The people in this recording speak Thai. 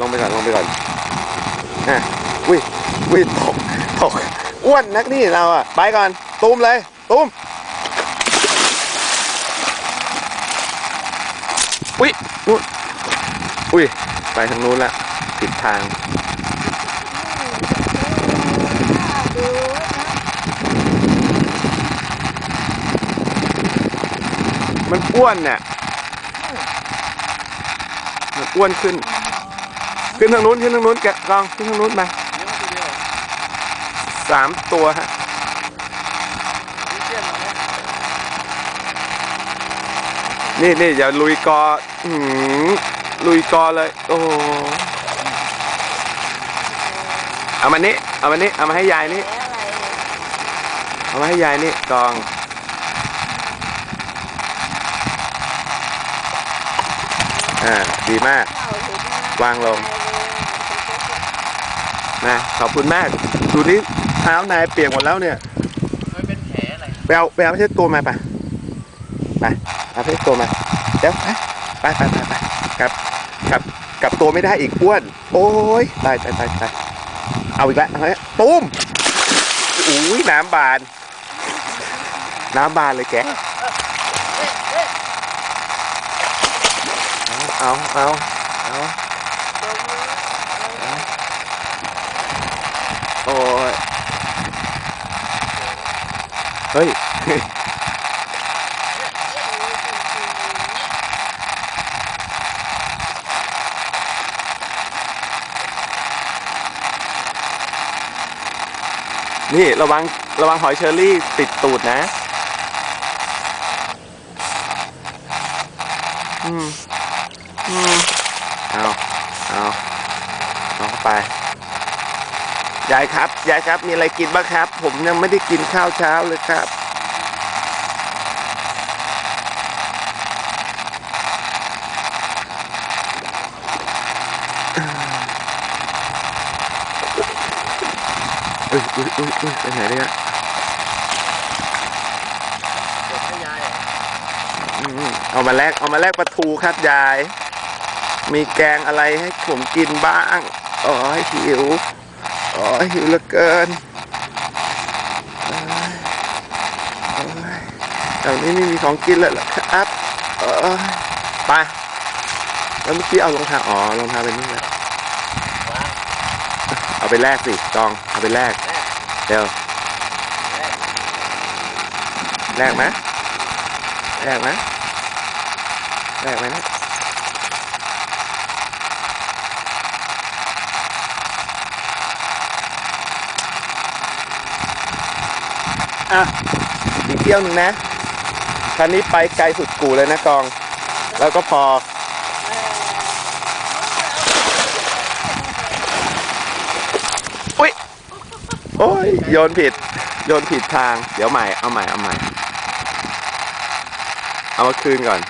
ลงไปก่อนลงไปก่อนอะอุ้ยอุ้ยตกตกอ้วนนักนี่เราอะไปก่อนตูมเลยตูมอุ้ยนู่นอุ้ยไปทางนู้นละผิดทางมันอ้วนเนี่ยมันอ้วนขึ้น ขึ้นทางนู้นขึ้นทางนู้นแกะกองขึ้นทางนู้นไปสามตัวฮะนี่นี่อย่าลุยกอหือลุยกอเลย โอ้เอามานี้เอามานี้เอามาให้ยายนี่เอามาให้ยายนี่กองอ่าดีมาก วางลง นะขอบคุณมาก ดูนี่เท้านายเปียกหมดแล้วเนี่ยมันเป็นแผลอะไรไปเอาไปเอาเช็ดตัวมาไปไปเอาเช็ดตัวมาเดี๋ยวไปไปไปไปกลับกลับกลับตัวไม่ได้อีกอ้วน โอ้ยตายตายตายตายเอาอีกแล้วเอาอีกแล้วตุ้มอุ้ยน้ำบาน น้ำบานเลยแกเอาเอาเอาโอ้ย เฮ้ย นี่ระวังระวังหอยเชอรี่ติดตูดนะ อืม อืม เอาเอาเอาเข้าไป ยายครับ ยายครับ มีอะไรกินบ้างครับ ผมยังไม่ได้กินข้าวเช้าเลยครับ อุ้ยอุ้ยอุ้ยอุ้ยไปไหนเนี่ยเดี๋ยวให้ยายอะอืมเอามาแลกเอามาแลกปลาทูครับยาย มีแกงอะไรให้ผมกินบ้างอ๋อหิวอ๋อหิวเหลือเกินโอ้ยโอ้ยแถวนี้ไม่มีของกินเลยเหรอครับโอ้ยไป แล้วเมื่อกี้เอารองเท้าอ๋อรองเท้าเป็นนี่และวางเอาไปแลกสิจองเอาไปแลกเดี๋ยวแลกไหมแลกไหมแลกไหมนะอะอีกเที่ยวหนึ่งนะคันนี้ไปไกลสุดกูเลยนะกอง แล้วก็พอ โอ้ยโยนผิด โยนผิดทาง เดี๋ยวใหม่ เอาใหม่ เอาใหม่ เอามาคืนก่อน